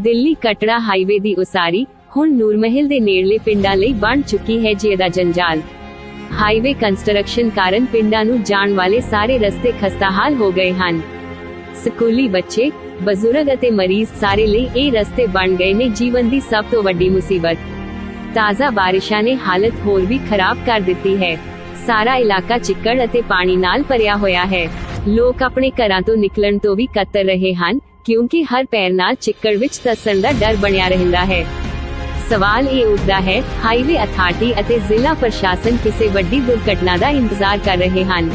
Delhi Katra highway ਦੀ ਉਸਾਰੀ ਹੁਣ ਨੂਰਮਹਿਲ ਦੇ ਨੇੜਲੇ ਪਿੰਡਾਂ ਲਈ ਬਣ ਚੁੱਕੀ ਹੈ ਜਿਹਦਾ ਜੰਜਾਲ। ਹਾਈਵੇ ਕੰਸਟਰਕਸ਼ਨ ਕਾਰਨ ਪਿੰਡਾਂ ਨੂੰ ਜਾਣ ਵਾਲੇ ਸਾਰੇ ਰਸਤੇ ਖਸਤਾਹਾਲ ਹੋ ਗਏ ਹਨ। ਸਕੂਲੀ ਬੱਚੇ, ਬਜ਼ੁਰਗ ਅਤੇ ਮਰੀਜ਼ ਸਾਰੇ ਲਈ ਇਹ ਰਸਤੇ ਬਣ ਗਏ ਨੇ ਜੀਵਨ ਦੀ ਸਭ ਤੋਂ ਵੱਡੀ ਮੁਸੀਬਤ। ਤਾਜ਼ਾ ਬਾਰਿਸ਼ਾਂ ਨੇ ਹਾਲਤ ਹੋਰ ਵੀ ਖਰਾਬ ਕਰ ਦਿੱਤੀ ਹੈ। ਸਾਰਾ ਇਲਾਕਾ ਚਿੱਕੜ ਅਤੇ ਪਾਣੀ ਨਾਲ ਭਰਿਆ ਹੋਇਆ ਹੈ। ਲੋਕ ਆਪਣੇ ਘਰਾਂ ਤੋਂ ਨਿਕਲਣ ਤੋਂ ਵੀ ਕਤਰ ਰਹੇ ਹਨ। ਕਿਉਂਕਿ ਹਰ ਪੈਰ ਨਾਲ ਚਿੱਕੜ ਵਿੱਚ ਧੱਸਣ ਦਾ ਡਰ ਬਣਿਆ ਰਹਿੰਦਾ ਹੈ। ਸਵਾਲ ਇਹ ਉੱਠਦਾ ਹੈ ਹਾਈਵੇ ਅਥਾਰਟੀ ਅਤੇ ਜ਼ਿਲ੍ਹਾ ਪ੍ਰਸ਼ਾਸਨ ਕਿਸੇ ਵੱਡੀ ਦੁਰਘਟਨਾ ਦਾ ਇੰਤਜ਼ਾਰ ਕਰ ਰਹੇ ਹਨ।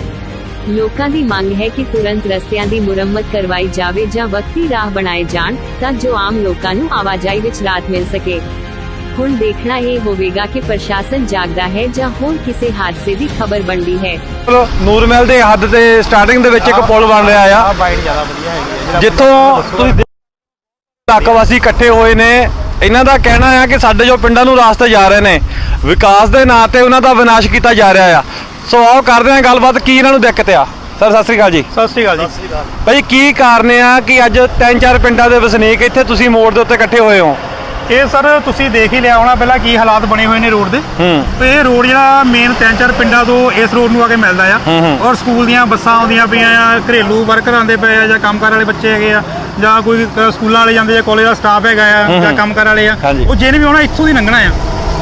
ਲੋਕਾਂ ਦੀ ਮੰਗ ਹੈ ਕਿ ਤੁਰੰਤ ਰਸਤਿਆਂ ਦੀ ਮੁਰੰਮਤ ਕਰਵਾਈ ਜਾਵੇ ਜਾਂ ਵਕਤੀ ਰਾਹ ਬਣਾਏ ਜਾਣ ਤਾਂ ਜੋ ਆਮ ਲੋਕਾਂ ਨੂੰ ਆਵਾਜਾਈ ਵਿੱਚ ਰਾਹਤ ਮਿਲ ਸਕੇ। ਹੁਣ ਦੇਖਣਾ ਇਹ ਹੋਵੇਗਾ ਕਿ ਪ੍ਰਸ਼ਾਸਨ ਜਾਗਦਾ ਹੈ ਜਾਂ ਹੋਰ ਕਿਸੇ ਹਾਦਸੇ ਦੀ ਖਬਰ ਬਣਦੀ ਹੈ। ਚਲੋ ਨੂਰਮਹਿਲ ਦੇ ਹੱਦ ਤੇ ਸਟਾਰਟਿੰਗ ਦੇ ਵਿੱਚ ਇੱਕ ਪੁਲ ਬਣ ਰਿਹਾ ਆ। ਆ ਬਾਈਟ ਜ਼ਿਆਦਾ ਵਧੀਆ ਹੈਗੀ ਹੈ ਜਿੱਥੋਂ ਤੁਸੀਂ ਦੇਖ- ਇਲਾਕਾ ਵਾਸੀ ਇਕੱਠੇ ਹੋਏ ਨੇ ਇਹਨਾਂ ਦਾ ਕਹਿਣਾ ਆ ਕਿ ਸਾਡੇ ਜੋ ਪਿੰਡਾਂ ਨੂੰ ਰਾਸਤੇ ਜਾ ਰਹੇ ਨੇ ਵਿਕਾਸ ਦੇ ਨਾਂ ਤੇ ਉਹਨਾਂ ਦਾ ਵਿਨਾਸ਼ ਕੀਤਾ ਜਾ ਰਿਹਾ ਆ। ਸੋ ਆਓ ਕਰਦੇ ਹਾਂ ਗੱਲਬਾਤ ਕੀ ਇਹਨਾਂ ਨੂੰ ਦਿੱਕਤ ਆ? ਸਰ ਸਤਿ ਸ੍ਰੀ ਅਕਾਲ ਜੀ। ਸਤਿ ਸ਼੍ਰੀ ਅਕਾਲ ਜੀ। ਭਾਈ ਕੀ ਕਾਰਨ ਆ ਕਿ ਅੱਜ ਤਿੰਨ ਚਾਰ ਪਿੰਡਾਂ ਦੇ ਵਸਨੀਕ ਇੱਥੇ ਤੁਸੀਂ ਮੋੜ ਦੇ ਉੱਤੇ ਇਕੱਠੇ ਹੋਏ ਹੋ? ਇਹ ਸਰ ਤੁਸੀਂ ਦੇਖ ਹੀ ਲਿਆ ਹੋਣਾ ਪਹਿਲਾਂ ਕੀ ਹਾਲਾਤ ਬਣੇ ਹੋਏ ਨੇ ਰੋਡ ਦੇ। ਹੂੰ। ਤੇ ਇਹ ਰੋਡ ਜਿਹੜਾ ਮੇਨ ਤਿੰਨ ਚਾਰ ਪਿੰਡਾਂ ਤੋਂ ਇਸ ਰੋਡ ਨੂੰ ਆ ਕੇ ਮਿਲਦਾ ਆ। ਹੂੰ, ਹੂੰ। ਔਰ ਸਕੂਲ ਦੀਆਂ ਬੱਸਾਂ ਆਉਂਦੀਆਂ ਪਈਆਂ ਆ ਘਰੇਲੂ ਵਰਕਰ ਆਉਂਦੇ ਪਏ ਆ ਜਾਂ ਕੰਮਕਾਰ ਵਾਲੇ ਬੱਚੇ ਹੈਗੇ ਆ ਜਾਂ ਕੋਈ ਕ- ਸਕੂਲਾਂ ਵਾਲੇ ਜਾਂਦੇ ਜਾਂ ਕਾਲਜ ਦਾ ਸਟਾਫ ਹੈਗਾ ਆ ਜਾਂ ਹੂੰ। ਕੰਮਕਾਰ ਵਾਲੇ ਆ ਹਾਂਜੀ। ਉਹ ਜਿਹਨੇ ਵੀ ਆਉਣਾ ਇੱਥੋਂ ਦੀ ਲੰਘਣਾ ਆ।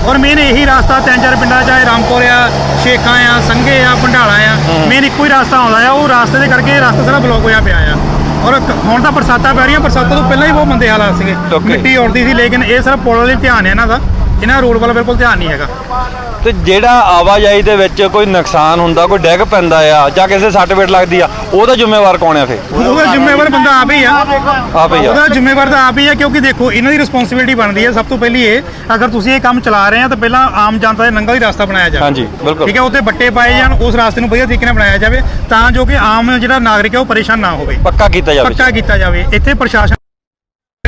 ਔਰ ਮੇਨ ਇਹੀ ਰਸਤਾ ਤਿੰਨ ਚਾਰ ਪਿੰਡਾਂ ਚਾਹੇ ਰਾਮਪੁਰ ਆ ਸ਼ੇਖਾਂ ਆ ਸੰਘੇ ਆ ਭੰਡਾਲਾ ਆ। ਮੇਨ ਇੱਕੋ ਹੀ ਰਸਤਾ ਆਉਂਦਾ ਆ ਉਹ ਰਸਤੇ ਦੇ ਕਰਕੇ ਇਹ ਰਸਤਾ ਸਾਰਾ ਬਲੌਕ ਹੋਇਆ ਪਿਆ ਆ। ਔਰ ਹੁਣ ਤਾਂ ਬਰਸਾਤਾਂ ਪੈ ਰਹੀਆਂ ਬਰਸਾਤਾਂ ਤੋਂ ਪਹਿਲਾਂ ਹੀ ਬਹੁਤ ਮੰਦੇ ਹਾਲਾਤ ਸੀਗੇ Okay. ਮਿੱਟੀ ਉੜਦੀ ਸੀ ਲੇਕਿਨ ਇਹ ਸਿਰਫ ਪੁਲ ਵਾਲੇ ਧਿਆਨ ਹੈ ਇਹਨਾਂ ਦਾ ਇਹਨਾਂ ਰੋਡ ਵੱਲ ਬਿਲਕੁਲ ਧਿਆਨ ਨਹੀਂ ਹੈਗਾ। ਤੇ ਜਿਹੜਾ ਆਵਾਜਾਈ ਦੇ ਵਿੱਚ ਕੋਈ ਨੁਕਸਾਨ ਹੁੰਦਾ ਕੋਈ ਡਿੱਗ ਪੈਂਦਾ ਆ ਜਾਂ ਕਿਸੇ ਸੱਟ ਵੇਟ ਲੱਗਦੀ ਆ ਉਹਦਾ ਜ਼ਿੰਮੇਵਾਰ ਕੌਣ ਆ ਫੇ ਉਹਦਾ ਜ਼ਿੰਮੇਵਾਰ ਬੰਦਾ ਆਪ ਹੀ ਆ। ਆਪ ਹੀ ਆ। ਉਹਦਾ ਜ਼ਿੰਮੇਵਾਰ ਤਾਂ ਆਪ ਹੀ ਆ ਕਿਉਂਕਿ ਦੇਖੋ ਇਹਨਾਂ ਦੀ ਰਿਸਪੌਂਸਿਬਿਲਟੀ ਬਣਦੀ ਹੈ ਸਭ ਤੋਂ ਪਹਿਲੀ ਇਹ ਅਗਰ ਤੁਸੀਂ ਇਹ ਕੰਮ ਚਲਾ ਰਹੇ ਆ ਤਾਂ ਪਹਿਲਾਂ ਆਮ ਜਨਤਾ ਦੇ ਨੰਗਾ ਦੀ ਰਸਤਾ ਬਣਾਇਆ ਜਾਵੇ। ਹਾਂਜੀ ਬਿਲਕੁਲ। ਠੀਕ ਹੈ ਉੱਤੇ ਬੱਟੇ ਪਾਏ ਜਾਣ ਉਸ ਰਸਤੇ ਨੂੰ ਵਧੀਆ ਤਰੀਕੇ ਨਾਲ ਬਣਾਇਆ ਜਾਵੇ ਤਾਂ ਜੋ ਕਿ ਆਮ ਜਿਹੜਾ ਨਾਗਰਿਕ ਹੈ ਉਹ ਪਰੇਸ਼ਾਨ ਨਾ ਹੋਵੇ। ਪੱਕਾ ਕੀਤਾ ਜਾਵੇ। ਪੱਕਾ ਕੀਤਾ ਜਾਵੇ। ਇੱਥੇ ਪ੍ਰਸ਼ਾਸਨ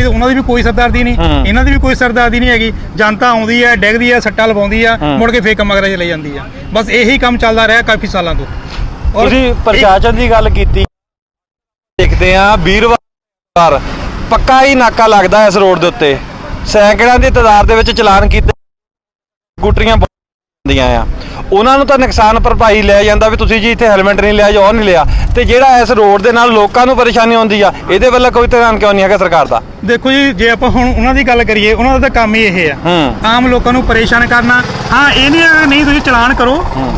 ਉਹਨਾਂ ਦੀ ਵੀ ਕੋਈ ਸਰਦਾਰਦੀ ਨਹੀਂ। ਇਹਨਾਂ ਦੀ ਵੀ ਕੋਈ ਸਰਦਾਰਦੀ ਨਹੀਂ ਹੈਗੀ। ਜਨਤਾ ਆਉਂਦੀ ਹੈ ਡਿੱਗਦੀ ਹੈ ਸੱਟਾਂ ਲਵਾਉਂਦੀ ਆ। ਮੁੜ ਕੇ ਫੇਰ ਕੰਮਾਂ ਕਰਾ ਚਲੇ ਜਾਂਦੀ ਆ ਬਸ ਇਹੀ ਕੰਮ ਚੱਲਦਾ ਰਿਹਾ ਕਾਫੀ ਸਾਲਾਂ ਤੋਂ। ਤੁਸੀਂ ਪ੍ਰਸ਼ਾਸਨ ਦੀ ਗੱਲ ਕੀਤੀ। ਦੇਖਦੇ ਆ ਵੀਰਵਾਰ ਪੱਕਾ ਹੀ ਨਾਕਾ ਲੱਗਦਾ ਇਸ ਰੋਡ ਦੇ ਉੱਤੇ। ਸੈਂਕੜਾਂ ਦੀ ਤਾਦਾਦ ਦੇ ਵਿੱਚ ਚਲਾਨ ਕੀਤੇ ਗੁੱਟਰੀਆਂ ਬੰਦੀਆਂ ਆ। ਉਹਨਾਂ ਨੂੰ ਤਾਂ ਨੁਕਸਾਨ ਭਰਪਾਈ ਲਿਆ ਜਾਂਦਾ ਵੀ ਤੁਸੀਂ ਜੀ ਇੱਥੇ ਹੈਲਮਟ ਨਹੀਂ ਲਿਆ ਜਾਂ ਉਹ ਨਹੀਂ ਲਿਆ। ਤੇ ਜਿਹੜਾ ਇਸ ਰੋਡ ਦੇ ਨਾਲ ਲੋਕਾਂ ਨੂੰ ਪਰੇਸ਼ਾਨੀ ਆਉਂਦੀ ਆ ਇਹਦੇ ਵੱਲ ਕੋਈ ਧਿਆਨ ਕਿਉਂ ਨਹੀਂ ਹੈਗਾ ਸਰਕਾਰ ਦਾ? ਦੇਖੋ ਜੀ ਜੇ ਆਪਾਂ ਹੁਣ ਉਹਨਾਂ ਦੀ ਗੱਲ ਕਰੀਏ ਉਹਨਾਂ ਦਾ ਤਾਂ ਕੰਮ ਹੀ ਇਹ ਆ। ਹੂੰ। ਆਮ ਲੋਕਾਂ ਨੂੰ ਪਰੇਸ਼ਾਨ ਕਰਨਾ। ਹਾਂ ਇਹ ਨਹੀਂ ਨਹੀਂ ਤੁਸੀਂ ਚਲਾਨ ਕਰੋ।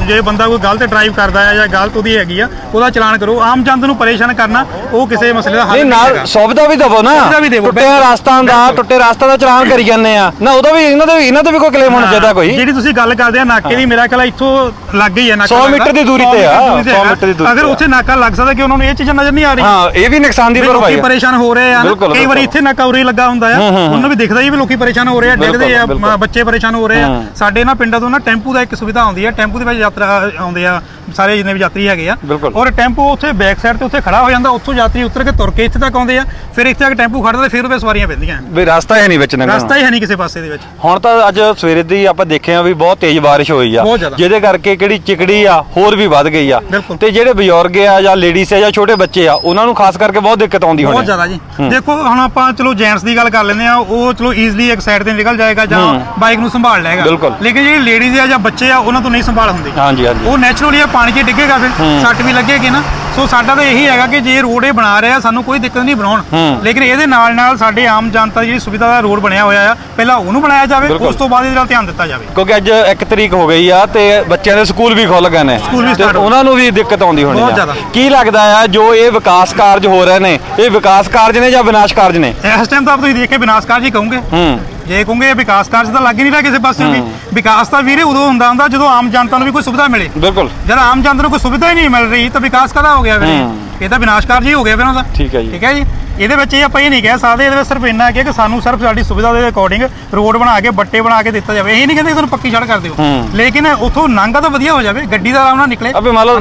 ਜੇ ਬੰਦਾ ਕੋਈ ਗਲਤ ਡਰਾਈਵ ਕਰਦਾ ਹੈ ਜਾਂ ਗਲਤ ਉਹਦੀ ਹੈਗੀ ਆ ਉਹਦਾ ਚਲਾਨ ਕਰੋ। ਆਮ ਜਨਤਾ ਨੂੰ ਪਰੇਸ਼ਾਨ ਕਰਨਾ ਉਹ ਕਿਸੇ ਮਸਲੇ ਦਾ ਹੱਲ ਨਹੀਂ ਨਾਲ ਹੈਗਾ। ਸੁਵਿਧਾ ਵੀ ਦਵੋ ਨਾ। ਸੁਵਿਧਾ ਵੀ ਦੇਵੋ, ਟੁੱਟਿਆ ਬਿਲਕੁਲ। ਰਸਤਾ ਦਾ ਟੁੱਟੇ ਰਸਤਾ ਦਾ ਚਲਾਨ ਕਰੀ ਜਾਂਦੇ ਆ। ਨਾ ਉਹਦਾ ਵੀ ਇਹਨਾਂ ਦਾ ਵੀ ਇਹਨਾਂ ਦਾ ਵੀ ਕੋਈ ਕਲੇਮ ਹੋਣਾ ਚਾਹੀਦਾ ਕੋਈ। ਜਿਹੜੀ ਤੁਸੀਂ ਗੱਲ ਕਰਦੇ ਆ ਨਾਕੇ ਦੀ ਮੇਰਾ ਖਿਆਲ ਇੱਥੋਂ ਲੱਗ ਹੀ ਹੈ ਨਾਕਾ 100 ਲੱਗਦਾ। ਮੀਟਰ ਦੀ ਦੂਰੀ 100 ਤੇ ਆ, ਮੀਟਰ 100 ਮੀਟਰ ਦੀ ਦੂਰੀ ਅਗਰ ਤੇ ਆ। ਉੱਥੇ ਨਾਕਾ ਲੱਗ ਸਕਦਾ ਕਿ ਉਹਨਾਂ ਨੂੰ ਇਹ ਚੀਜ਼ਾਂ ਨਜ਼ਰ ਨਹੀਂ ਆ ਰਹੀ ਹਾਂ ਇਹ ਵੀ ਨੁਕਸਾਨ ਦੀ ਵੀ ਭਰਪਾਈ ਆ। ਪਰੇਸ਼ਾਨ ਹੋ ਰਹੇ ਆ ਨਾ। ਬਿਲਕੁਲ, ਕਈ ਵਾਰੀ ਬਿਲਕੁਲ। ਇੱਥੇ ਨਾਕਾ ਉਰੇ ਲੱਗਾ ਹੁੰਦਾ ਆ ਉਹਨਾਂ ਨੂੰ ਵੀ ਦਿਖਦਾ ਹੀ ਵੀ ਲੋਕੀ ਪਰੇਸ਼ਾਨ ਹੋ ਰਹੇ ਆ ਡਿੱਗਦੇ ਆ ਬੱਚੇ ਪਰੇਸ਼ਾਨ ਹੋ ਰਹੇ ਆ। ਸਾਡੇ ਨਾ ਪਿੰਡਾਂ ਤੋਂ ਨਾ ਟੈਂਪੂ ਦਾ ਇੱਕ ਸੁਵਿਧਾ ਆਉਂਦੀ ਆ ਟੈਂਪੂ ਦੇ ਵਿੱਚ ਯਾਤਰਾ ਆਉਂਦੇ ਆ। ਸਾਰੇ ਜਿੰਨੇ ਵੀ ਯਾਤਰੀ ਹੈਗੇ ਆ ਬਿਲਕੁਲ। ਔਰ ਟੈਂਪੂ ਉੱਥੇ ਬੈਕ ਸਾਈਡ ਤੇ ਉੱਥੇ ਖੜਾ ਹੋ ਜਾਂਦਾ ਉੱਥੋਂ ਯਾਤਰੀ ਉਤਰ ਕੇ ਤੁਰ ਕੇ ਇੱਥੇ ਤੱਕ ਆਉਂਦੇ ਆ ਫਿਰ ਇੱਥੇ ਆ ਕੇ ਟੈਂਪੂ ਖੜਦਾ ਤੇ ਫਿਰ ਉਹਦੇ ਸਵਾਰੀਆਂ ਪੈਂਦੀਆਂ ਵੀ ਰਸਤਾ ਹੈ ਨਹੀਂ ਵਿੱਚ ਲੰਘਣ ਰਸਤਾ ਹੀ ਹੈ ਨਹੀਂ ਕਿਸੇ ਪਾਸੇ ਦੇ ਵਿੱਚ। ਹੁਣ ਤਾਂ ਅੱਜ ਸਵੇਰੇ ਦੀ ਆਪਾਂ ਦੇਖਿਆ ਵੀ ਬਹੁਤ ਤੇਜ਼ ਬਾਰਿਸ਼ ਹੋਈ ਆ। ਬਹੁਤ ਜ਼ਿਆਦਾ। ਜਿਹਦੇ ਕਰਕੇ ਕਿਹੜੀ ਚਿਕੜੀ ਆ ਹੋਰ ਵੀ ਵੱਧ ਗਈ ਆ। ਬਿਲਕੁਲ। ਤੇ ਜਿਹੜੇ ਬਜ਼ੁਰਗ ਆ ਜਾਂ ਲੇਡੀਜ਼ ਆ ਜਾਂ ਛੋਟੇ ਬੱਚੇ ਆ ਉਹਨਾਂ ਨੂੰ ਖਾਸ ਕਰਕੇ ਬਹੁਤ ਦਿੱਕਤ ਆਉਂਦੀ ਹੋਣੀ ਬਹੁਤ ਜ਼ਿਆਦਾ ਜੀ। ਦੇਖੋ ਹੁਣ ਆਪਾਂ ਚਲੋ ਜੈਂਟਸ ਦੀ ਗੱਲ ਕਰ ਲੈਂਦੇ ਆ ਉਹ ਚਲੋ ਈਜ਼ੀਲੀ ਇੱਕ ਸਾਈਡ ਤੇ ਨਿਕਲ ਜਾਏਗਾ ਜਾਂ ਹੂੰ। ਬਾਈਕ ਨੂੰ ਸੰਭਾਲ ਲਏਗਾ। ਬਿਲਕੁਲ। ਲੇਕਿਨ ਜਿਹੜੇ ਲੇਡੀਜ਼ ਆ ਜਾਂ ਬੱਚੇ ਆ ਉਹਨਾਂ ਤੋਂ ਨਹੀਂ ਸੰਭਾਲ ਹੁੰਦੀ। ਹਾਂਜੀ ਹਾਂਜੀ। ਉਹ ਨੈਚੁਰਲੀ ਆ ਪਾਣੀ 'ਚ ਡਿੱਗੇਗਾ ਫਿਰ ਹੂੰ। ਸੱਟ ਵੀ ਲੱਗੇਗੀ ਨਾ ਸੋ ਸਾਡਾ ਤਾਂ ਇਹੀ ਹੈਗਾ ਕਿ ਜੇ ਰੋਡ ਇਹ ਬਣਾ ਰਿਹਾ ਸਾਨੂੰ ਕੋਈ ਦਿੱਕਤ ਨਹੀਂ ਬਣਾਉਣ ਹੂੰ। ਲੇਕਿਨ ਇਹਦੇ ਨਾਲ ਨਾਲ ਸਾਡੇ ਆਮ ਜਨਤਾ ਜਿਹੜੀ ਸੁਵਿਧਾ ਦਾ ਰੋਡ ਬਣਿਆ ਹੋਇਆ ਆ ਪਹਿਲਾਂ ਉਹਨੂੰ ਬਣਾਇਆ ਜਾਵੇ। ਉਸ ਤੋਂ ਬਾਅਦ ਇਹਦੇ ਨਾਲ ਧਿਆਨ ਦਿੱਤਾ ਜਾਵੇ ਕਿਉਂਕਿ ਅੱਜ 1 ਤਰੀਕ ਹੋ ਗਈ ਆ ਤੇ ਬੱਚਿਆਂ ਦੇ ਸਕੂਲ ਵੀ ਖੁੱਲ ਗਏ ਨੇ ਹੋ। ਉਹਨਾਂ ਨੂੰ ਵੀ ਦਿੱਕਤ ਆਉਂਦੀ ਹੋਣੀ ਆ। ਕੀ ਲੱਗਦਾ ਆ ਜੋ ਇਹ ਵਿਕਾਸ ਕਾਰਜ ਹੋ ਰਹੇ ਨੇ ਇਹ ਵਿਕਾਸ ਕਾਰਜ ਨੇ ਜਾਂ ਵਿਨਾਸ਼ ਕਾਰਜ ਨੇ ਇਸ ਟਾਈਮ ਤਾਂ ਆਪ ਤੁਸੀਂ ਦੇਖ ਕੇ ਵਿਨਾਸ਼ਕਾਰ ਜੀ ਕਹੋਗੇ ਹੂੰ ਜੇ ਕਹੋਗੇ ਵਿਕਾਸ ਕਾਰਜ ਤਾਂ ਲੱਗ ਹੀ ਨਹੀਂ ਰਿਹਾ ਕਿਸੇ ਪਾਸੇ ਵੀ। ਵਿਕਾਸ ਤਾਂ ਵੀਰੇ ਉਦੋਂ ਹੁੰਦਾ ਹੁੰਦਾ ਜਦੋਂ ਆਮ ਜਨਤਾ ਨੂੰ ਵੀ ਕੋਈ ਸੁਵਿਧਾ ਮਿਲੇ। ਬਿਲਕੁਲ। ਜਦ ਆਮ ਜਨਤਾ ਨੂੰ ਕੋਈ ਸੁਵਿਧਾ ਹੀ ਨਹੀਂ ਮਿਲ ਰਹੀ ਤਾਂ ਵਿਕਾਸ ਕਦਾ ਹੋ ਗਿਆ ਵੀਰੇ। ਇਹ ਤਾਂ ਵਿਨਾਸ਼ਕਾਰ ਜੀ ਹੋ ਗਿਆ ਫਿਰ ਉਹਦਾ। ਠੀਕ ਹੈ ਜੀ। ਠੀਕ ਹੈ ਜੀ? ਇਹਦੇ ਵਿੱਚ ਇਹ ਆਪਾਂ ਇਹ ਨਹੀਂ ਕਹਿ ਸਕਦੇ ਇਹਦੇ ਵਿੱਚ ਸਿਰਫ ਇੰਨਾ ਕਿ ਕਿ ਸਾਨੂੰ ਸਿਰਫ ਸਾਡੀ ਸੁਵਿਧਾ ਦੇ ਅਕੋਰਡਿੰਗ ਰੋਡ ਬਣਾ ਕੇ ਬੱਟੇ ਬਣਾ ਕੇ ਦਿੱਤਾ ਜਾਵੇ। ਇਹ ਨਹੀਂ ਕਹਿੰਦੇ ਤੁਹਾਨੂੰ ਪੱਕੀ ਸੜਕ ਕਰ ਦਿਓ। ਲੇਕਿਨ ਉਥੋਂ ਲੰਘਾ ਤਾਂ ਵਧੀਆ ਹੋ ਜਾਵੇ ਗੱਡੀ ਦਾ ਆਰਾਮ ਨਾਲ ਨਿਕਲੇ। ਅਬੇ ਮੰਨ ਲਓ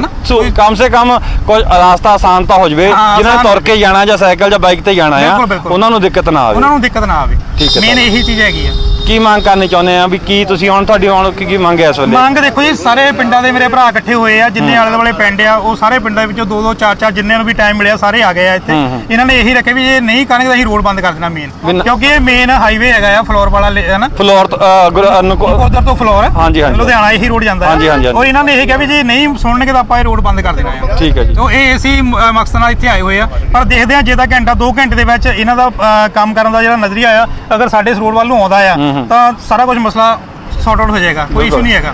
ਕਮ ਸੇ ਕਮ ਕੋਈ ਰਸਤਾ ਆਸਾਨ ਤਾਂ ਹੋ ਜਵੇ ਜਿਹਨਾਂ ਤੁਰ ਕੇ ਜਾਣਾ ਜਾਂ ਸਾਈਕਲ ਜਾਂ ਬਾਈਕ ਤੇ ਜਾਣਾ ਆ। ਉਹਨਾਂ ਨੂੰ ਦਿੱਕਤ ਨਾ ਆਵੇ। ਉਹਨਾਂ ਨੂੰ ਦਿੱਕਤ ਨਾ ਆਵੇ। ਮੇਨ। ਇਹੀ ਚੀਜ਼ ਹੈਗੀ ਆ। ਕੀ ਮੰਗ ਕਰਨੀ ਚਾਹੁੰਦੇ ਆ? ਵੀ ਕੀ ਤੁਸੀਂ ਹੁਣ ਤੁਹਾਡੀ ਹੁਣ ਕੀ ਕੀ ਮੰਗ ਹੈ ਇਸ ਵੇਲੇ? ਮੰਗ ਦੇਖੋ ਜੀ ਸਾਰੇ ਪਿੰਡਾਂ ਦੇ ਮੇਰੇ ਭਰਾ ਇਕੱਠੇ ਹੋਏ ਆ ਜਿੰਨੇ ਆਲੇ ਦੁਆਲੇ ਪਿੰਡ ਆ ਉਹ ਸਾਰੇ ਪਿੰਡਾਂ ਵਿੱਚੋਂ ਦੋ ਦੋ ਚਾਰ ਚਾਰ ਜਿੰਨਿਆਂ ਨੂੰ ਵੀ ਟਾਈਮ ਮਿਲਿਆ ਸਾਰੇ ਆ ਗਏ ਆ ਇੱਥੇ। ਹੂੰ, ਹੂੰ। ਇਹਨਾਂ ਨੇ ਇਹੀ ਰੱਖਿਆ ਵੀ ਜੇ ਨਹੀਂ ਕਰਨਗੇ ਤਾਂ ਅਸੀਂ ਰੋਡ ਬੰਦ ਕਰ ਦੇਣਾ ਮੇਨ ਕਿਉਂਕਿ ਇਹ ਮੇਨ ਹਾਈਵੇ ਹੈਗਾ ਆ ਫਲੋਰ ਵਾਲਾ ਹੈ ਨਾ ਫਲੋਰ ਤੋਂ, ਅ, ਗੁਰ- ਅ, ਨਕੋ- ਉਧਰ ਤੋਂ ਫਲੋਰ ਹਾਂਜੀ, ਹਾਂਜੀ। ਲੁਧਿਆਣਾ ਇਹੀ ਰੋਡ ਜਾਂਦਾ ਹੈ। ਔਰ ਇਹਨਾਂ ਨੇ ਇਹ ਕਿਹਾ ਵੀ ਜੇ ਨਹੀਂ ਸੁਣਨਗੇ ਤਾਂ ਆਪਾਂ ਇਹ ਰੋਡ ਬੰਦ ਕਰ ਦੇਣਾ ਹੈ ਠੀਕ ਹੈ ਜੀ। ਤੋ ਇਹ ਅਸੀਂ ਮਕਸਦ ਨਾਲ ਇੱਥੇ ਆਏ ਹੋਏ ਆ। ਪਰ ਦੇਖਦੇ ਆ ਜੇ ਤਾਂ ਘੰਟਾ 2 ਘੰਟੇ ਦੇ ਵਿੱਚ ਇਹਨਾਂ ਦਾ ਕੰਮ ਕਰਨ ਦਾ ਜਿਹੜਾ ਨਜ਼ਰੀਆ ਆ ਅਗਰ ਸਾਡੇ ਇਸ ਰੋਡ ਵੱਲ ਨੂੰ ਆਉਂਦਾ ਆ। ਤਾਂ ਸਾਰਾ ਕੁਝ ਮਸਲਾ ਸੌਟ ਆਊਟ ਹੋ ਜਾਏਗਾ ਕੋਈ ਇਸ਼ੂ ਨਹੀਂ ਹੈਗਾ.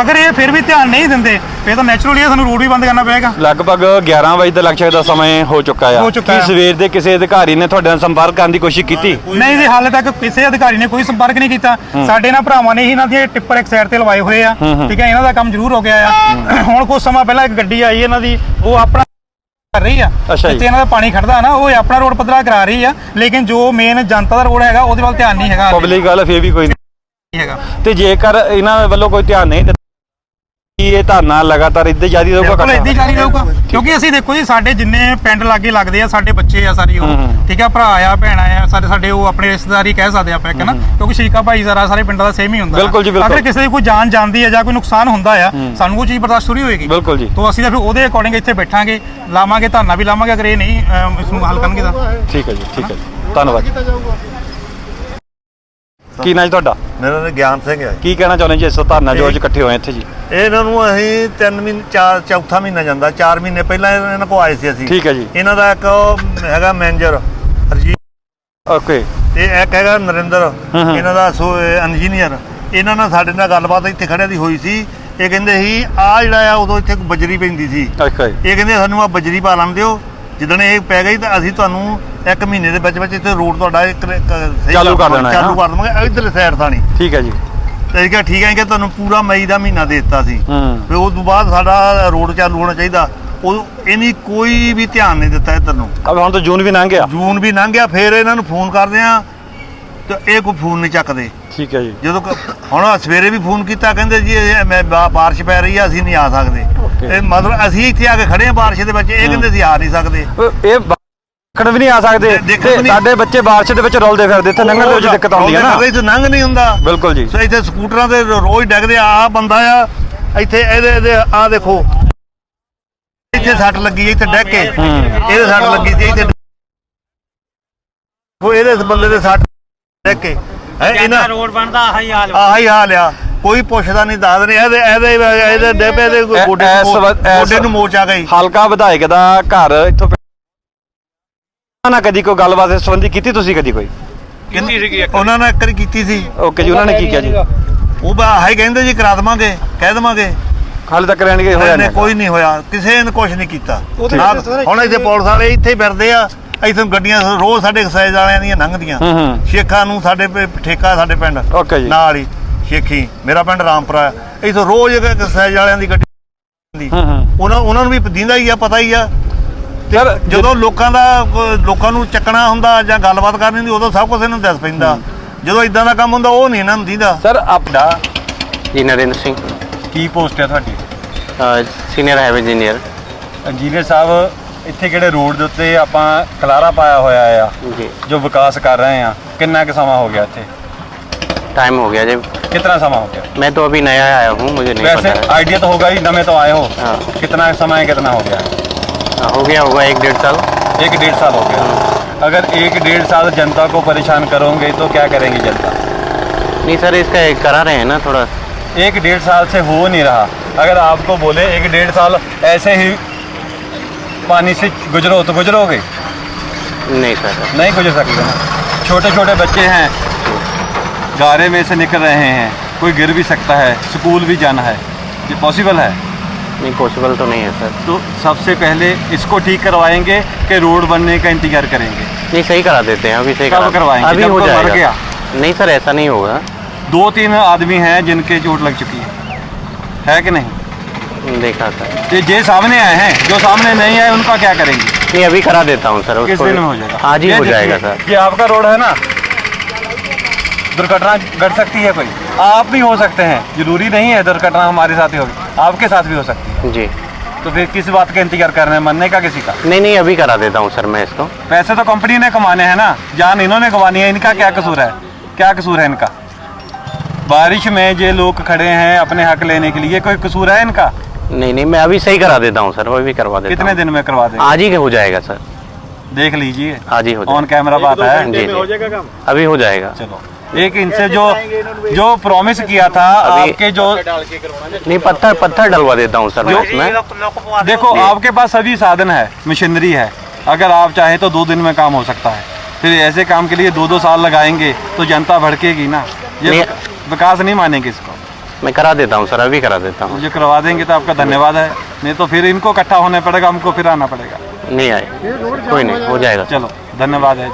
ਅਗਰ ਇਹ ਫਿਰ ਵੀ ਧਿਆਨ ਨਹੀਂ ਦਿੰਦੇ ਫਿਰ ਤਾਂ ਨੈਚੁਰਲੀ ਸਾਨੂੰ ਰੋਡ ਵੀ ਬੰਦ ਕਰਨਾ ਪਏਗਾ। ਲਗਭਗ 11 ਵਜੇ ਦੇ ਲਕਸ਼ਕ ਦਾ ਸਮਾਂ ਹੋ ਚੁੱਕਾ ਆ। ਕੀ। ਸਵੇਰ ਦੇ ਕਿਸੇ ਅਧਿਕਾਰੀ ਨੇ ਤੁਹਾਡੇ ਨਾਲ ਸੰਪਰਕ ਕਰਨ ਦੀ ਕੋਸ਼ਿਸ਼ ਕੀਤੀ? ਨਹੀਂ ਜੀ ਹਾਲੇ ਤੱਕ ਕਿਸੇ ਅਧਿਕਾਰੀ ਨੇ ਕੋਈ ਸੰਪਰਕ ਨਹੀਂ ਕੀਤਾ। ਸਾਡੇ ਨਾਲ ਭਰਾਵਾਂ ਨੇ ਹੀ ਇਹਨਾਂ ਦੀਆਂ ਟਿੱਪਰ ਇੱਕ ਸਾਈਡ ਤੇ ਲਵਾਏ ਹੋਏ ਆ। ਠੀਕ ਹੈ ਇਹਨਾਂ ਦਾ ਕੰਮ ਜ਼ਰੂਰ ਹੋ ਗਿਆ ਆ। ਹੁਣ ਕੁਝ ਸਮਾਂ ਪਹਿਲਾਂ ਇੱਕ ਗੱਡੀ ਆਈ ਇਹਨਾਂ ਦੀ ਉਹ ਆਪਣਾ ਕਰ ਰਹੀ ਆ ਅੱਛਾ ਜੀ। ਜਿੱਥੇ ਇਹਨਾਂ ਦਾ ਪਾਣੀ ਖੜਦਾ ਨਾ ਉਹ ਆਪਣਾ ਰੋਡ ਪੱਧਰਾ ਕਰਾ ਰਹੀ ਆ ਲੇਕਿਨ ਜੋ ਮੇਨ ਜਨਤਾ ਦਾ ਰੋਡ ਹੈਗਾ ਉਹਦੇ ਵੱਲ ਧਿਆਨ ਨਹੀਂ ਹੈਗਾ। ਪਬਲਿਕ ਗੱਲ ਫੇਰ ਵੀ ਕੋਈ ਨਹੀਂ ਨਹੀਂ ਹੈਗਾ ਤੇ ਜੇਕਰ ਇਹਨਾਂ ਵੱਲੋਂ ਕੋਈ ਧਿਆਨ ਨਹੀਂ ਦਿੱਤਾ ਕੀ ਇਹ ਧਰਨਾ ਲਗਾਤਾਰ ਇੱਦਾਂ ਜਾਰੀ ਰਹੂਗਾ ਬਿਲਕੁਲ? ਇਦਾਂ ਜਾਰੀ ਰਹੂਗਾ? ਕਿਉਂਕਿ ਅਸੀਂ ਦੇਖੋ ਜੀ ਸਾਡੇ ਜਿੰਨੇ ਪਿੰਡ ਲਾਗੇ ਲੱਗਦੇ ਆ ਸਾਡੇ ਬੱਚੇ ਆ ਸਾਰੀ ਉਹ। ਠੀਕ ਆ ਭਰਾ ਆ ਭੈਣਾਂ ਆ ਸਾਡੇ ਸਾਡੇ ਉਹ ਆਪਣੇ ਰਿਸ਼ਤੇਦਾਰੀ ਕਹਿ ਸਕਦੇ ਆ ਆਪਾਂ ਇੱਕ ਨਾ। ਕਿਉਂਕਿ ਸ਼ਰੀਕਾ ਭਾਈਚਾਰਾ ਸਾਰੇ ਪਿੰਡਾਂ ਦਾ ਸੇਮ ਹੀ ਹੁੰਦਾ। ਆ। ਬਿਲਕੁਲ ਜੀ, ਬਿਲਕੁਲ। ਅਗਰ ਕਿਸੇ ਦੀ ਕੋਈ ਜਾਨ ਜਾਂਦੀ ਹੈ ਜਾਂ ਕੋਈ ਨੁਕਸਾਨ ਹੁੰਦਾ ਆ ਸਾਨੂੰ ਉਹ ਚੀਜ਼ ਬਰਦਾਸ਼ਤ ਥੋੜੀ ਹੋਏਗੀ। ਬਿਲਕੁਲ ਜੀ। ਤੋਂ ਅਸੀਂ ਤਾਂ ਫਿਰ ਉਹਦੇ ਅਕੋਰਡਿੰਗ ਇੱਥੇ ਬੈਠਾਂਗੇ ਲਾਵਾਂਗੇ ਧਰਨਾ ਵੀ ਲਾਵਾਂਗੇ ਅਗਰ ਇਹ ਨਹੀਂ ਇਸ ਨੂੰ ਹੱਲ ਕਰਨਗੇ ਤਾਂ। ਠੀਕ ਹੈ ਜੀ ਠੀਕ ਹੈ ਜੀ। ਧੰਨਵਾਦ ਕੀ ਨਾਂ ਜੀ ਤੁਹਾਡਾ? ਮੇਰਾ ਨਾਮ ਗਿਆਨ ਸਿੰਘ ਹੈ ਕੀ ਕਹਿਣਾ ਚਾਹੁੰਦੇ ਜੀ ਇਸ ਧਰਨਾ ਜੋ ਅੱਜ ਇਕੱਠੇ ਹੋਏ ਇੱਥੇ ਜੀ? ਇਹਨਾਂ ਨੂੰ ਅਸੀਂ 3 ਮਹੀਨੇ ਚਾਰ ਚੌਥਾ ਮਹੀਨਾ ਜਾਂਦਾ। 4 ਮਹੀਨੇ ਪਹਿਲਾਂ ਇਹਨਾਂ ਕੋਲ ਆਏ ਸੀ ਅਸੀਂ। ਠੀਕ ਹੈ ਜੀ। ਇਹਨਾਂ ਦਾ ਇੱਕ ਹੈਗਾ ਮੈਨੇਜਰ ਹਰਜੀਤ। ਓਕੇ। ਤੇ ਇੱਕ ਹੈਗਾ ਨਰਿੰਦਰ। ਇਹਨਾਂ ਦਾ ਇੰਜੀਨੀਅਰ ਇਹਨਾਂ ਨਾਲ ਸਾਡੇ ਨਾਲ ਗੱਲਬਾਤ ਇੱਥੇ ਖੜਿਆਂ ਦੀ ਹੋਈ ਸੀ। ਇਹ ਕਹਿੰਦੇ ਸੀ ਆ ਜਿਹੜਾ ਆ ਉਦੋਂ ਇੱਥੇ ਬਜਰੀ ਪੈਂਦੀ ਸੀ। ਜੀ। ਇਹ ਕਹਿੰਦੇ ਸਾਨੂੰ ਆ ਬਜਰੀ ਪਾ ਲੈਣ ਦਿਓ। ਜਿੱਦਣ ਇਹ ਪੈ ਗਈ ਤਾਂ ਅਸੀਂ ਤੁਹਾਨੂੰ ਇੱਕ ਮਹੀਨੇ ਦੇ ਵਿੱਚ ਵਿੱਚ ਇੱਥੇ ਰੋਡ ਤੁਹਾਡਾ ਇੱਕ ਸਹੀ ਚਾਲੂ ਕਰ ਦੇਣਾ ਹੈ, ਚਾਲੂ। ਕਰ ਦਵਾਂਗੇ ਇਧਰਲੇ ਸਾਈਡ ਥਾਣੀ। ਠੀਕ ਹੈ ਜੀ। ਤੇ ਕਿਹਾ ਠੀਕ ਹੈ ਕਿ ਤੁਹਾਨੂੰ ਪੂਰਾ ਮਈ ਦਾ ਮਹੀਨਾ ਦੇ ਦਿੱਤਾ ਸੀ। ਹੂੰ। ਵੀ ਉਸ ਤੋਂ ਬਾਅਦ ਸਾਡਾ ਰੋਡ ਚਾਲੂ ਹੋਣਾ ਚਾਹੀਦਾ। ਉਹ ਇਹਨੀ ਕੋਈ ਵੀ ਧਿਆਨ ਨਹੀਂ ਦਿੱਤਾ ਇੱਧਰ ਨੂੰ। ਅਬ ਹੁਣ ਤਾਂ ਜੂਨ ਵੀ ਲੰਘ ਗਿਆ। ਜੂਨ ਵੀ ਲੰਘ ਗਿਆ ਫੇਰ ਇਹਨਾਂ ਨੂੰ ਫੋਨ ਕਰਦੇ ਆ ਤੇ ਇਹ ਕੋਈ ਫੋਨ ਨਹੀਂ ਚੱਕਦੇ। ਠੀਕ ਹੈ ਜੀ। ਜਦੋਂ ਕ- ਹੁਣ ਸਵੇਰੇ ਵੀ ਫੋਨ ਕੀਤਾ ਕਹਿੰਦੇ ਜੀ ਇਹ ਮੈਂ ਬਾ- ਬਾਰਿਸ਼ ਪੈ ਰਹੀ ਆ ਅਸੀਂ ਨਹੀਂ ਆ ਸਕਦੇ। Okay. ਇਹ ਮਤਲਬ ਅਸੀਂ ਇੱਥੇ ਆ ਕੇ ਖੜੇ ਆ ਬਾਰਿਸ਼ ਦੇ ਵਿੱਚ ਇਹ ਕਹਿੰਦੇ ਅਸੀਂ ਆ ਨਹੀਂ ਸਕਦੇ। ਇਹ ਦੇਖਣ ਵੀ ਨਹੀਂ ਆ ਸਕਦੇ। ਤੇ ਵੀ ਨਹੀਂ- ਸਾਡੇ ਬੱਚੇ ਬਾਰਿਸ਼ ਦੇ ਵਿੱਚ ਰੁਲਦੇ ਫਿਰਦੇ ਇੱਥੇ ਲੰਘਣ ਦੇ ਵਿੱਚ ਦਿੱਕਤ ਆਉਂਦੀ ਹੈ ਨਾ। ਇੱਥੇ ਲੰਘ ਨਹੀਂ ਹੁੰਦਾ। ਬਿਲਕੁਲ ਜੀ। ਸੋ ਇੱਥੇ ਸਕੂਟਰਾਂ ਤੇ ਰੋਜ਼ ਡੈਗਦੇ ਆ ਆਹ ਬੰਦਾ ਆ ਇੱਥੇ ਇਹਦੇ ਇਹਦੇ ਆ ਦੇਖੋ। ਇੱਥੇ ਸੱਟ ਲੱਗੀ ਹੈ, ਇੱਥੇ ਡੈਗ ਕੇ। ਇਹਦੇ ਸੱਟ ਲੱਗੀ ਸੀ ਇੱਥੇ ਉਹ ਇਹਦੇ ਇਸ ਬੰਦੇ ਦੇ ਸੱਟ ਡੈਗ ਕੇ। ਹੈ ਇਹਨਾਂ ਰੋਡ ਬਣਦਾ ਆਹੀ ਹਾਲ ਆਹੀ ਹਾਲ ਆ। ਕੋਈ ਪੁੱਛਦਾ ਨਹੀਂ ਦੱਸ ਨਹੀਂ ਇਹਦੇ ਇਹਦੇ ਇਹਦੇ ਡੇਬੇ ਦੇ ਗੋਡੇ ਨੂੰ ਵ- ਗੋਡੇ ਨੂੰ ਮੋਚ ਆ ਗਈ। ਹਲਕਾ ਵਿਧਾਇਕ ਦਾ ਘਰ ਇੱਥੋਂ ਪਿੰਡ- ਨਾ ਕਦੀ ਕੋਈ ਗੱਲਬਾਤ ਇਸ ਸੰਬੰਧੀ ਕੀਤੀ ਤੁਸੀਂ ਕਦੀ ਕੋਈ? ਕੀਤੀ ਸੀਗੀ ਉਹਨਾਂ ਨੇ ਇੱਕ ਵਾਰੀ ਕੀਤੀ ਸੀ। ਓਕੇ ਜੀ ਉਹਨਾਂ ਨੇ ਕੀ ਕਿਹਾ ਜੀ? ਉਹ ਬਾ ਆਹੀ ਕਹਿੰਦੇ ਜੀ ਕਰਾ ਦੇਵਾਂਗੇ ਕਹਿ ਦੇਵਾਂਗੇ। ਹਾਲੇ ਤੱਕ ਰਹਿਣਗੇ ਹੋਇਆ ਨਹੀਂ ਨਹੀਂ। ਕੋਈ ਨਹੀਂ ਹੋਇਆ। ਕਿਸੇ ਨੇ ਕੁਝ ਨਹੀਂ ਕੀਤਾ। ਉਹਦੇ ਨਾ- ਵਿੱਚ ਸਾਰੇ- ਹੁਣ ਇੱਥੇ ਪੁਲਿਸ ਵਾਲੇ ਇੱਥੇ ਹੀ ਫਿਰਦੇ ਆ ਇੱਥੇ ਗੱਡੀਆਂ ਰੋਜ਼ ਸਾਡੇ ਐਕਸਾਈਜ਼ ਵਾਲਿਆਂ ਦੀਆਂ ਲੰਘਦੀਆਂ। ਹੂੰ ਹੂੰ। ਸ਼ੇਖਾਂ ਨੂੰ ਸਾਡੇ ਪ- ਠੇਕਾ ਸਾਡੇ ਪਿੰਡ। ਓਕੇ ਜੀ। ਨਾਲ ਹੀ ਸ਼ੇਖੀ ਮੇਰਾ ਪਿੰਡ ਰਾਮਪੁਰਾ ਹੈ। ਇੱਥੋਂ ਰੋਜ਼ ਐਕਸਾਈਜ਼ ਵਾਲਿਆਂ ਦੀ ਗੱਡੀ। ਹੂੰ ਹੂੰ। ਉਹਨਾਂ ਉਹਨਾਂ ਨੂੰ ਵੀ ਦਿੰਦਾ ਹੀ ਆ ਪਤਾ ਹੀ ਆ। ਯਾਰ ਜਦੋਂ ਲੋਕਾਂ ਦਾ ਕ- ਲੋਕਾਂ ਨੂੰ ਚੱਕਣਾ ਹੁੰਦਾ ਜਾਂ ਗੱਲਬਾਤ ਕਰਨੀ ਹੁੰਦੀ ਉਦੋਂ ਸਭ ਕੁਝ ਇਹਨਾਂ ਨੂੰ ਦੱਸ ਪੈਂਦਾ ਜਦੋਂ ਇਦਾਂ ਦਾ ਕੰਮ ਹੁੰਦਾ ਉਹ ਨਹੀਂ ਇਹਨਾਂ ਨੂੰ ਦਿੰਦਾ ਸਰ ਆਪਦਾ ਜੀ ਨਰਿੰਦਰ ਸਿੰਘ ਕੀ ਪੋਸਟ ਹੈ ਤੁਹਾਡੀ ਸੀਨੀਅਰ ਹਾਈਵੇ ਇੰਜੀਨੀਅਰ ਇੰਜੀਨੀਅਰ ਸਾਹਿਬ ਇੱਥੇ ਕਿਹੜੇ ਰੋਡ ਦੇ ਉੱਤੇ ਆਪਾਂ ਕਲਾਰਾ ਪਾਇਆ ਹੋਇਆ ਆ ਜੀ ਜੋ ਵਿਕਾਸ ਕਰ ਰਹੇ ਆ ਕਿੰਨਾ ਕੁ ਸਮਾਂ ਹੋ ਗਿਆ ਇੱਥੇ टाइम हो गया जब कितना समय हो गया मैं तो अभी नया आया हूँ मुझे नहीं वैसे पता है आइडिया तो होगा ही नमे तो आए हो हाँ। कितना समय कितना हो गया हाँ, हो गया होगा एक डेढ़ साल। एक डेढ़ साल हो गया। अगर एक डेढ़ साल जनता को परेशान करोगे तो क्या करेंगी जनता? नहीं सर इसका एक करा रहे हैं ना थोड़ा। एक डेढ़ साल से हो नहीं रहा। अगर आपको बोले एक डेढ़ साल ऐसे ही पानी से गुजरो तो गुजरोगे? नहीं सर। नहीं गुजर सकते छोटे छोटे बच्चे हैं गारे में से निकल रहे हैं। कोई गिर भी सकता है स्कूल भी जाना है। ये पॉसिबल है? नहीं पॉसिबल तो नहीं है सर तो सबसे पहले इसको ठीक करवाएँगे कि रोड बनने का इंतज़ार करेंगे। नहीं सही करा देते हैं अभी सही कब करवाएँगे? अभी हो जाएगा। गया? नहीं सर ऐसा नहीं होगा। दो तीन आदमी हैं जिनके चोट लग चुकी है। है कि नहीं? देखा सर ये जे सामने आए हैं जो सामने नहीं आए उनका क्या करेंगे? नहीं अभी करा देता हूँ सर किस दिन में हो जाएगा? आज ही हो जाएगा सर ये आपका रोड है ना? दुर्घटना घट सकती है कोई? आप भी हो सकते हैं। ज़रूरी नहीं है दुर्घटना हमारे साथ ही होगी। आपके साथ भी हो सकती है। जी। तो फिर किस बात का इंतज़ार कर रहे हैं? मरने का किसी का? नहीं नहीं अभी करा देता हूँ सर मैं इसको। पैसे तो कंपनी ने कमाने हैं ना। जान इन्होंने कमानी है। इनका क्या कसूर है? क्या कसूर है इनका? बारिश में ये लोग खड़े हैं अपने हक लेने के लिए। कोई कसूर है इनका? नहीं नहीं मैं अभी सही करा देता हूँ सर अभी करवा देता कितने दिन में करवा देंगे? आज ही हो जाएगा सर। देख लीजिए। आज ही हो ऑन कैमरा बात है। जी जी अभी हो जाएगा। चलो। एक इनसे जो जो प्रॉमिस किया था आपके जो नहीं पत्थर पत्थर डलवा देता हूँ सर मैं देखो आपके पास सभी साधन है मशीनरी है। अगर आप चाहें तो दो दिन में काम हो सकता है। फिर ऐसे काम के लिए दो दो साल लगाएँगे तो जनता भड़केगी ना। ये विकास नहीं मानेंगे इसको। मैं करा देता हूँ सर अभी करा देता हूँ। मुझे करवा देंगे तो आपका धन्यवाद है। नहीं तो फिर इनको इकट्ठा होने पड़ेगा हमको फिर आना पड़ेगा। नहीं आए। कोई नहीं हो जाएगा। चलो धन्यवाद है